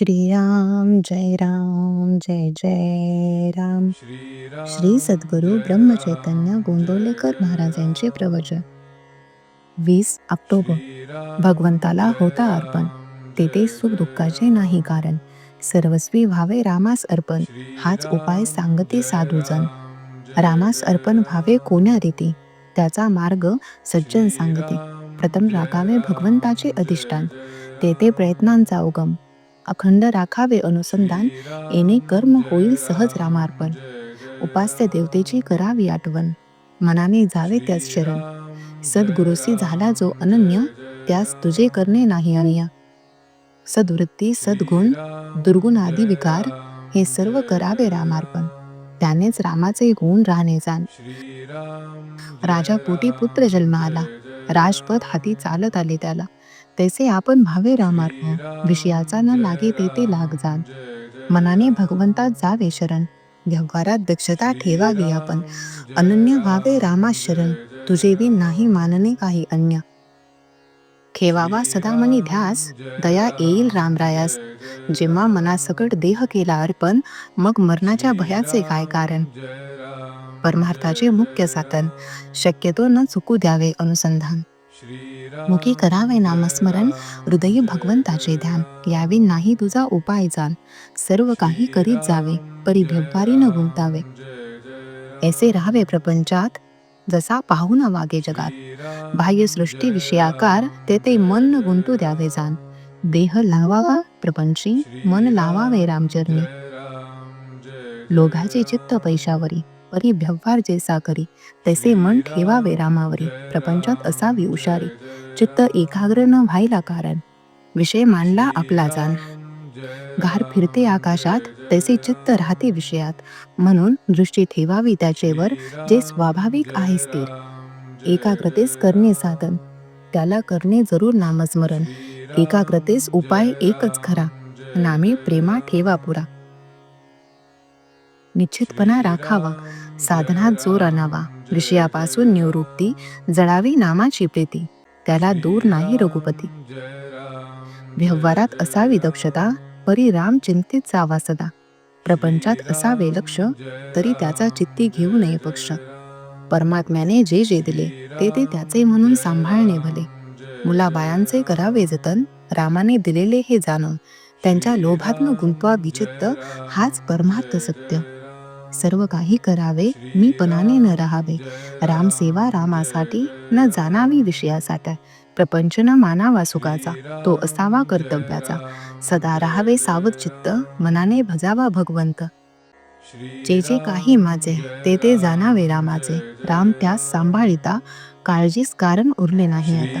श्रीराम जय राम जय जय राम. श्री सद्गुरू ब्रह्मचैतन्य गोंदवलेकर महाराजांचे प्रवचन. वीस ऑक्टोबर. भगवंताला होता अर्पण. तेथे सुख दुःखाचे नाही कारण. सर्वस्वी व्हावे रामास अर्पण. हाच उपाय सांगते साधूजन. रामास अर्पण व्हावे कोण्या रीती? त्याचा मार्ग सज्जन सांगते. प्रथम राखावे भगवंताचे अधिष्ठान. तेथे प्रयत्नांचा उगम. अखंड राखावे अनुसंधान येणे कर्म होईल सहज रामार्पण. उपास्य देवतेची करावी आठवण. मनाने जावे त्यास शरण. सद्गुरुसी झाला जो अनन्य त्यास तुझे करणे नाही अन्य. सद्वृत्ती सद्गुण दुर्गुण आदी विकार हे सर्व करावे रामार्पण. त्यानेच रामाचे गुण राहणे जाण. राजा पोटी पुत्र जन्म आला राजपद हाती चालत आले त्याला. तैसे आपण भावे रामार्पण विषयाचा न लागे तेथे लाग जाण. मनाने भगवंतात जावे शरण. व्यवहारात दक्षता ठेवावी आपण. अनन्य व्हावे रामा शरण. तुझे बी नाही मानणे काही अन्य. ठेवावा सदा मनी ध्यास. दया येईल रामरायास जेव्हा मनासकट देह केला अर्पण मग मरणाच्या भयाचे काय कारण? परमार्थाचे मुख्य साधन. शक्यतो न चुकू द्यावे अनुसंधान. मुखी करावे नामस्मरण हृदयी भगवंताचे ध्यान यावे नाही तुझा उपाय जाण. सर्व काही करीत जावे परी व्यवहारी न गुंतावे. ऐसे राहावे प्रपंचात जसा पाहू न वागे जगात. बाह्य सृष्टी विषयाकार तेथे मन न गुंतू द्यावे जाण. देह लावावा प्रपंची मन लावावे रामचरणी लोभाचे चित्त पैशावरी परी व्यवहार जैसा करी तैसे मन ठेवावे रामावरी प्रपंचात असावी उशारी. चित्त एकाग्र न व्हायला कारण विषय मानला आपला जाण. घार फिरते आकाशात तैसे चित्त राहते विषयात. म्हणून दृष्टी ठेवावी त्याचेवर जे स्वाभाविक आहे स्थिर. एकाग्रतेस करणे साधन त्याला करणे जरूर नामस्मरण. एकाग्रतेस उपाय एकच खरा नामे प्रेमा ठेवा पुरा. निश्चितपणा राखावा. साधनात जोर आणावा. विषयापासून निवृत्ती जळावी नामाची प्रीती. त्याला दूर नाही रघुपती. व्यवहारात असावी दक्षता परी राम चिंतित जावा सदा. प्रपंचात असावे लक्ष तरी त्याचा चित्ती घेऊ नये पक्ष. परमात्म्याने जे जे दिले ते ते त्याचे म्हणून सांभाळणे भले. मुलाबायांचे करावे जतन रामाने दिलेले हे जाणून त्यांच्या लोभात गुंतवा विचित्त हाच परमार्थ सत्य. सर्व काही करावे मी पणाने न राहावे. रामसेवा रामासाठी न जाणावी विषयासाठी. प्रपंच न मानावा सुखाचा तो असावा कर्तव्याचा. सदा राहावे सावध चित्त मनाने भजावा भगवंत. जे जे काही माझे ते ते जाणावे रामाचे. राम त्यास सांभाळिता काळजीस कारण उरले नाही आता.